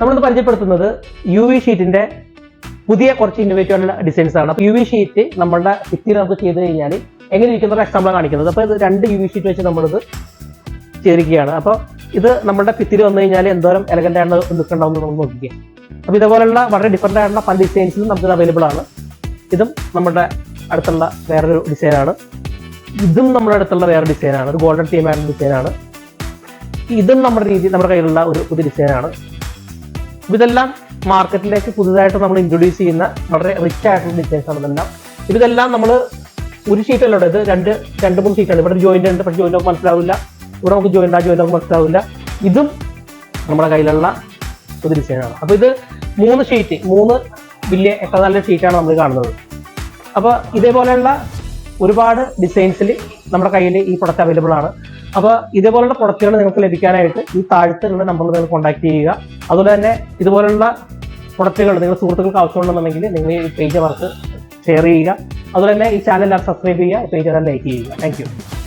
നമ്മളിന്ന് പരിചയപ്പെടുത്തുന്നത് U V ഷീറ്റിന്റെ പുതിയ കുറച്ച് ഇന്നോവേറ്റീവ് ആയിട്ടുള്ള ഡിസൈൻസ് ആണ്. അപ്പോൾ യു വി ഷീറ്റ് നമ്മളുടെ ഭിത്തിയിൽ നമുക്ക് ചെയ്ത് കഴിഞ്ഞാൽ എങ്ങനെ ഇരിക്കുന്ന എക്സാമ്പിളാണ് കാണിക്കുന്നത്. അപ്പോൾ ഇത് രണ്ട് യു വി ഷീറ്റ് വെച്ച് നമ്മളിത് ചെയ്തിരിക്കുകയാണ്. അപ്പോൾ ഇത് നമ്മുടെ ഭിത്തിയിൽ വന്നു കഴിഞ്ഞാൽ എന്തോരം എലഗന്റ് ആണ് നിൽക്കേണ്ടതെന്ന് നമ്മൾ നോക്കിക്കുക അപ്പോൾ ഇതേപോലുള്ള വളരെ ഡിഫറെന്റ് ആയിട്ടുള്ള പല ഡിസൈൻസും നമുക്ക് അവൈലബിൾ ആണ്. ഇതും നമ്മുടെ അടുത്തുള്ള വേറൊരു ഡിസൈനാണ് ഇതും നമ്മുടെ അടുത്തുള്ള വേറെ ഡിസൈനാണ് ഒരു ഗോൾഡൻ ടീം ആയിട്ടുള്ള ഡിസൈനാണ് ഇതും നമ്മുടെ രീതി നമ്മുടെ കയ്യിലുള്ള ഒരു പുതിയ ഡിസൈനാണ് ഇതെല്ലാം മാർക്കറ്റിലേക്ക് പുതുതായിട്ട് നമ്മൾ ഇൻട്രൊഡ്യൂസ് ചെയ്യുന്ന വളരെ റിച്ച് ആയിട്ടുള്ള ഡിസൈൻസ് ആണ് ഇതെല്ലാം. ഇതെല്ലാം നമ്മൾ ഒരു ഷീറ്റ് അല്ല ഇത്. രണ്ട് രണ്ട് മൂന്ന് ഷീറ്റാണ് ഇവിടെ ജോയിന്റ് ഉണ്ട് പക്ഷേ ജോയിന്റ് നമുക്ക് മനസ്സിലാവില്ല. ഇവിടെ നമുക്ക് ജോയിന്റ് ആ ജോയിന്റ് നമുക്ക് മനസ്സിലാവില്ല. ഇതും നമ്മുടെ കയ്യിലുള്ള ഒരു ഡിസൈനാണ് അപ്പോൾ ഇത് മൂന്ന് ഷീറ്റ് മൂന്ന് വലിയ എത്ര നല്ല ഷീറ്റാണ് നമ്മൾ കാണുന്നത്. അപ്പോൾ ഇതേപോലെയുള്ള ഒരുപാട് ഡിസൈൻസിൽ നമ്മുടെ കയ്യിൽ ഈ പ്രൊഡക്റ്റ് അവൈലബിൾ ആണ്. അപ്പോൾ ഇതേപോലുള്ള പ്രൊഡക്റ്റുകൾ നിങ്ങൾക്ക് ലഭിക്കാനായിട്ട് ഈ താഴത്തുള്ള നമ്പറിൽ നിങ്ങൾ കോൺടാക്ട് ചെയ്യുക. അതുപോലെ തന്നെ ഇതുപോലുള്ള പ്രൊഡക്റ്റുകൾ നിങ്ങൾ സുഹൃത്തുക്കൾക്ക് ആവശ്യമുണ്ടെന്നുണ്ടെങ്കിൽ നിങ്ങൾ ഈ പേജ് വർക്ക് ഷെയർ ചെയ്യുക. അതുപോലെ തന്നെ ഈ ചാനൽ സബ്സ്ക്രൈബ് ചെയ്യുക പേജ് എല്ലാം ലൈക്ക് ചെയ്യുക. താങ്ക്